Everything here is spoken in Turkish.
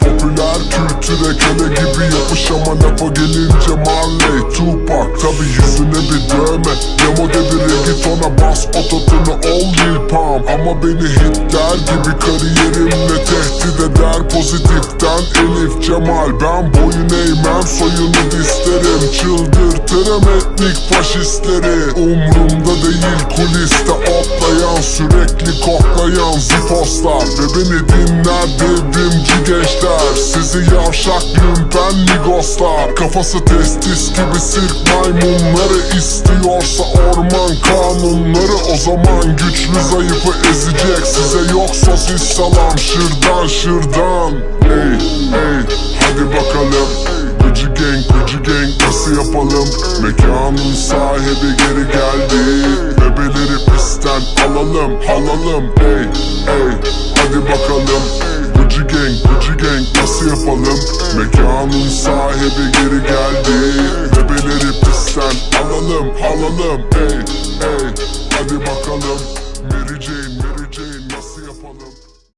Popüler kültüre köle gibi yapış ama lafa gelince Marley Tupac Tabi yüzüne bir dövme Demode bir reggaetona bas ototunu ol Lil Pump Ama beni Hitler gibi kariyerimle tehdit eder Pozitiften Elif Cemal. Ben boyun eğmem soyunu isterim Çıldırtırım etnik faşistleri Umrumda değil kuliste otlayan Sürekli koklayan zifoslar Ve beni dinler devrimci gençler Sizi yavşak lümpen migoslar Kafası testis gibi sirk maymunları istiyorsa orman kanunları O zaman güçlü zayıfı ezecek. Size yok sosis salam şırdan şırdan. Ey ey hadi bakalım. Gıcı gang gıcı gang nasıl yapalım? Mekanın sahibi geri geldi. Alalım halalım Ey ey. Hadi bakalım. Gıcı gang gıcı gang nasıl yapalım? Mekanın sahibi geri geldi. Bebeleri pistten alalım halalım Ey ey. Hadi bakalım. Mary Jane